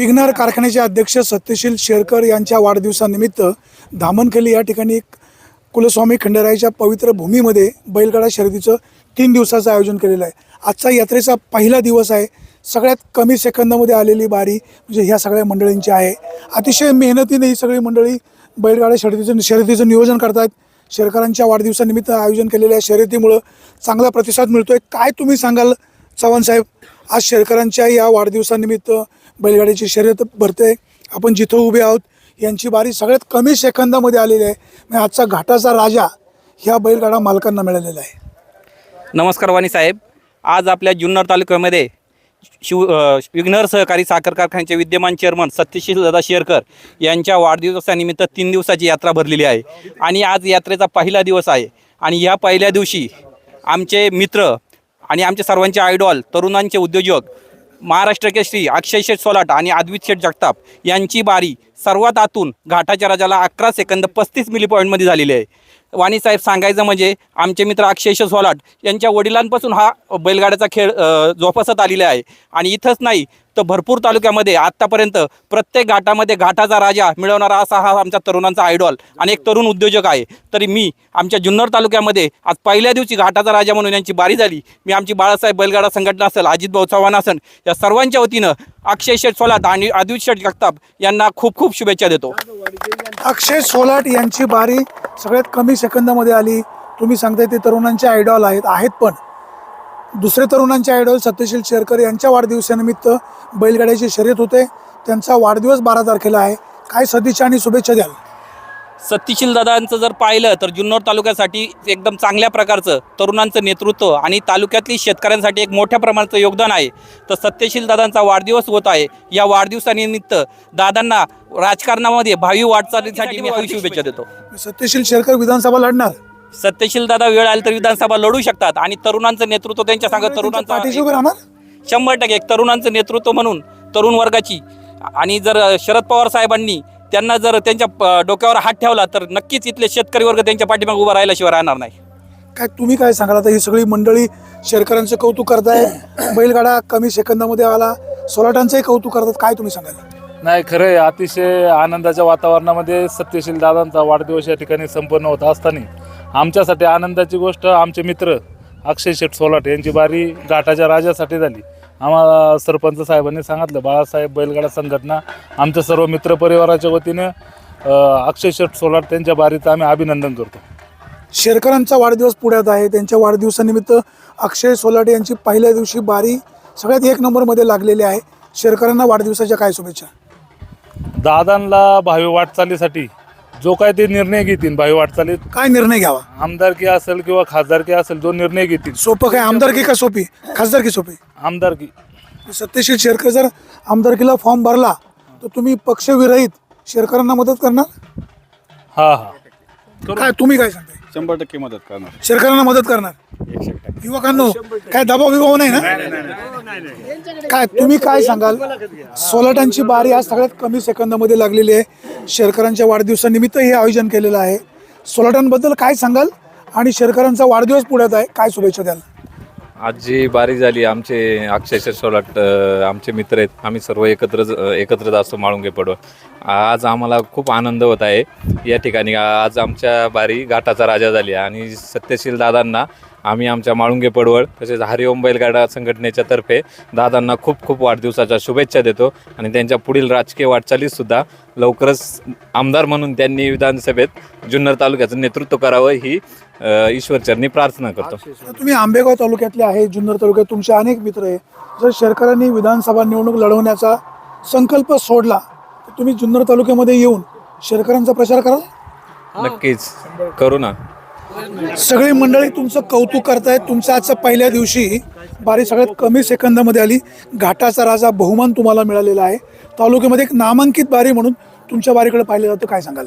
विघ्नार कारखान्याचे अध्यक्ष सत्यशील शेरकर यांच्या वाढदिवसानिमित्त धामणखेली या ठिकाणी कुलस्वामी खंडेरायाच्या पवित्र भूमीमध्ये बैलगाडा शर्यतीचं तीन दिवसाचं आयोजन केलेलं आहे. आजचा यात्रेचा पहिला दिवस आहे. सगळ्यात कमी सेकंदामध्ये आलेली बारी म्हणजे ह्या सगळ्या मंडळींची आहे. अतिशय मेहनतीने ही सगळी मंडळी बैलगाडा शर्यतीचं शर्यतीचं नियोजन करतात शेरकरांच्या वाढदिवसानिमित्त आयोजन केलेल्या शर्यतीमुळं चांगला प्रतिसाद मिळतोय. काय तुम्ही सांगाल चव्हाण साहेब? आज शेरकरांच्या या वाढदिवसानिमित्त बैलगाडीची शर्यत भरते. आपण जिथं उभे आहोत यांची बारी सगळ्यात कमी सेकंदामध्ये आलेली आहे. म्हणजे आजचा घाटाचा राजा ह्या बैलगाडा मालकांना मिळालेला आहे. नमस्कार वाणी साहेब. आज आपल्या जुन्नर तालुक्यामध्ये शिव विघ्नर सहकारी साखर कारखान्याचे विद्यमान चेअरमन सत्यशील दादा शेरकर यांच्या वाढदिवसानिमित्त तीन दिवसाची यात्रा भरलेली आहे. आणि आज यात्रेचा पहिला दिवस आहे. आणि या पहिल्या दिवशी आमचे मित्र आणि आमचे सर्वांचे आयडॉल तरुणांचे उद्योजक महाराष्ट्र केसरी अक्षय शेठ सोलाट आणि अद्वित शेठ जगताप यांची बारी सर्वात आतून घाटाच्या राजाला अकरा सेकंद पस्तीस मिली पॉईंटमध्ये झालेली आहे. वाणीसाहेब सांगायचं म्हणजे आमचे मित्र अक्षय सोलाट यांच्या वडिलांपासून हा बैलगाड्याचा खेळ जोपासत आलेला आहे. आणि इथंच नाही तर भरपूर तालुक्यामध्ये आत्तापर्यंत प्रत्येक घाटामध्ये घाटाचा राजा मिळवणारा असा हा आमचा तरुणांचा आयडॉल आणि एक तरुण उद्योजक आहे. तरी मी आमच्या जुन्नर तालुक्यामध्ये आज पहिल्या दिवशी घाटाचा राजा म्हणून यांची बारी झाली. मी आमची बाळासाहेब बैलगाडा संघटना असेल अजित भाऊ चव्हाण असेल या सर्वांच्या वतीनं अक्षय शेठ सोलाट आणि अद्वित शेठ जगताप यांना खूप खूप शुभेच्छा देतो. अक्षय सोलाट यांची बारी सगळ्यात कमी सेकंदामध्ये आली. तुम्ही सांगताय ते तरुणांचे आयडॉल आहेत आहेत पण. दुसरे तरुणांचे आयडॉल सत्यशील शेरकर यांच्या वाढदिवसानिमित्त बैलगाड्याची शर्यत होते. त्यांचा वाढदिवस बारा तारखेला आहे. काय सदिच्छा आणि शुभेच्छा द्याल? सत्यशील दादांचं जर पाहिलं तर जुन्नर तालुक्यासाठी एकदम चांगल्या प्रकारचं तरुणांचं नेतृत्व आणि तालुक्यातली शेतकऱ्यांसाठी एक मोठ्या प्रमाणाचं योगदान आहे. तर सत्यशील दादांचा वाढदिवस होत आहे. या वाढदिवसानिमित्त दादांना राजकारणामध्ये भावी वाटचालीसाठी मी शुभेच्छा देतो. सत्यशील शेरकर विधानसभा लढणार. सत्यशील दादा वेळ आली तर विधानसभा लढू शकतात. आणि तरुणांचं नेतृत्व त्यांच्या सांगत पाठीशी उभे तरुणांचा राहणार शंभर टक्के एक तरुणांचं नेतृत्व म्हणून तरुण वर्गाची. आणि जर शरद पवार साहेबांनी त्यांना जर त्यांच्या प- डोक्यावर हात ठेवला तर नक्कीच इथले शेतकरी वर्ग त्यांच्या पाठीमागे उभा राहिल्याशिवाय राहणार नाही. काय तुम्ही काय सांगाल? आता ही सगळी मंडळी शेरकरांचं कौतुक करताय. बैलगाडा कमी सेकंदामध्ये आला. सोलाटांचंही कौतुक करतात. काय तुम्ही सांगाल? नाही खरं आहे अतिशय आनंदाच्या वातावरणामध्ये सत्यशील दादांचा वाढदिवस या ठिकाणी संपन्न होत असताना आमच्यासाठी आनंदाची गोष्ट आमचे मित्र अक्षय शेठ सोलाट यांची बारी घाटाच्या राजासाठी झाली. आम्हाला सरपंच साहेबांनी सांगितलं बाळासाहेब बैलगाडा संघटना आमच्या सर्व मित्रपरिवाराच्या वतीने अक्षय शेठ सोलाट त्यांच्या बारीचं आम्ही अभिनंदन करतो. शेरकरांचा वाढदिवस पुण्यात आहे. त्यांच्या वाढदिवसानिमित्त अक्षय सोलाटे यांची पहिल्या दिवशी बारी सगळ्यात एक नंबरमध्ये लागलेली आहे. शेरकरांना वाढदिवसाच्या काय शुभेच्छा? दादांना भावी वाटचालीसाठी जो काय ते निर्णय घेतील भावी वाटचालीत. काय निर्णय घ्यावा? आमदारकी असेल किंवा खासदारकी असेल जो निर्णय घेतील. सोपं काय? आमदारकी का सोपी? खासदारकी सोपी. आमदारकी. सत्यशील शेरकर जर आमदारकीला फॉर्म भरला तर तुम्ही पक्षविरहित शेरकरांना मदत करणार? हा हा. काय तुम्ही काय सांगताय? शंभर टक्के मदत करणार. शेरकरांना मदत करणार? युवकांनो काय दबाव बिबाव नाही ना? काय तुम्ही काय सांगाल? सोलाटांची बारी आज सगळ्यात कमी सेकंदामध्ये लागलेली आहे. शेरकरांच्या वाढदिवसानिमित्त हे आयोजन केलेलं आहे. सोलाटांबद्दल काय सांगाल? आणि शेरकरांचा वाढदिवस पुढ्यात आहे. काय शुभेच्छा द्याल? आज जी बारी झाली. आमचे अक्षयशर सोलाट आमचे मित्र आहेत. आम्ही सर्व एकत्रच अ, एकत्रच असतो माळुंगे पडवळ. आज आम्हाला खूप आनंद होत आहे. या ठिकाणी आज आमच्या बारी घाटाचा राजा झाली आणि सत्यशील दादांना आम्ही आमच्या माळुंगे पडवळ तसेच हरिओम बैलगाडा संघटनेच्या तर्फे दादांना खूप खूप वाढदिवसाच्या शुभेच्छा देतो. आणि त्यांच्या पुढील राजकीय वाटचालीसुद्धा लवकरच आमदार म्हणून त्यांनी विधानसभेत जुन्नर तालुक्याचं नेतृत्व करावं ही ईश्वरचरणी प्रार्थना करतो. तुम्ही आंबेगाव तालुक्यातले आहे जुन्नर तालुक्यात तुमचे अनेक मित्र आहे. जर शेरकरांनी विधानसभा निवडणूक लढवण्याचा संकल्प सोडला तर तुम्ही जुन्नर तालुक्यामध्ये येऊन शेरकरांचा प्रचार कराल? नक्कीच. करू ना. सगळी मंडळी तुमचं कौतुक करतायत. तुमच्या आजच्या पहिल्या दिवशी बारी सगळ्यात कमी सेकंदामध्ये आली. घाटाचा राजा बहुमान तुम्हाला मिळालेला आहे. तालुक्यामध्ये एक नामांकित बारी म्हणून तुमच्या बारीकडे पाहिलं जातं. काय सांगाल?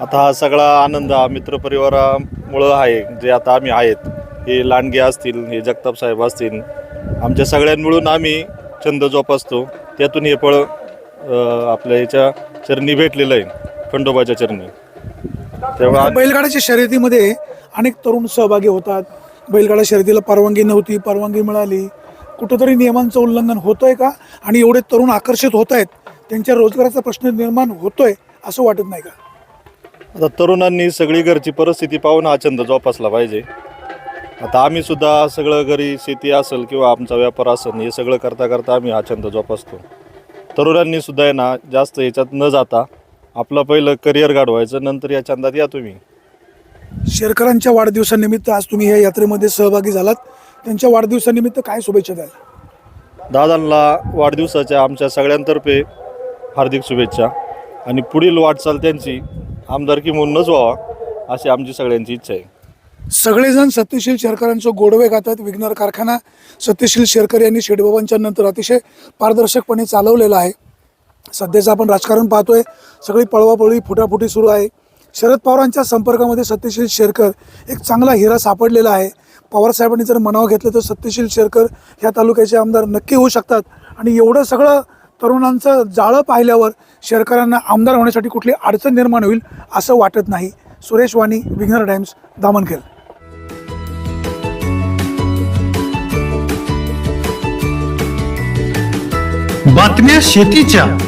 आता हा सगळा आनंद हा मित्रपरिवारामुळं आहे. जे आता आम्ही आहेत हे लांडगे असतील हे जगताप साहेब असतील आमच्या सगळ्यांमिळून आम्ही छंद जोपासतो. त्यातून हे फळ आपल्या याच्या चरणी भेटलेलं आहे. खंडोबाच्या चरणी. तेव्हा बैलगाड्याच्या शर्यतीमध्ये अनेक तरुण सहभागी होतात. बैलगाडा शर्यतीला परवानगी नव्हती परवानगी मिळाली. कुठंतरी नियमांचं उल्लंघन होतंय का? आणि एवढे तरुण आकर्षित होत आहेत त्यांच्या रोजगाराचा प्रश्न निर्माण होतोय असं वाटत नाही का? आता तरुणांनी सगळी घरची परिस्थिती पाहून हा छंद जोपासला पाहिजे. आता आम्ही सुद्धा सगळं घरी शेती असेल किंवा आमचा व्यापार असेल हे सगळं करता करता आम्ही हा छंद जोपासतो. तरुणांनी सुद्धा आहे ना जास्त याच्यात न जाता आपलं पहिलं करिअर घडवायचं नंतर या छंदात या तुम्ही. शेरकरांच्या वाढदिवसानिमित्त आज तुम्ही या यात्रेमध्ये सहभागी झालात. त्यांच्या वाढदिवसानिमित्त काय शुभेच्छा द्याल? दादांना वाढदिवसाच्या आमच्या सगळ्यांतर्फे हार्दिक शुभेच्छा. आणि पुढील वाटचाल त्यांची आमदारकी म्हणूनच व्हावा अशी आमची सगळ्यांची इच्छा आहे. सगळेजण सत्यशील शेरकरांचं गोडवे गातात विघ्नर कारखाना. सत्यशील शेरकर यांनी शेडबाबांच्या नंतर अतिशय पारदर्शकपणे चालवलेला आहे. सध्याचं आपण राजकारण पाहतोय. सगळी पळवापळवी फुटाफुटी सुरू आहे. शरद पवारांच्या संपर्कामध्ये सत्यशील शेरकर एक चांगला हिरा सापडलेला आहे. पवारसाहेबांनी जर मनावं घेतलं तर सत्यशील शेरकर ह्या तालुक्याचे आमदार नक्की होऊ शकतात. आणि एवढं सगळं तरुणांचं जाळं पाहिल्यावर शेरकरांना आमदार होण्यासाठी कुठली अडचण निर्माण होईल असं वाटत नाही. सुरेश वाणी विघ्नर टाइम्स दामनखेल. बातम्या शेतीच्या.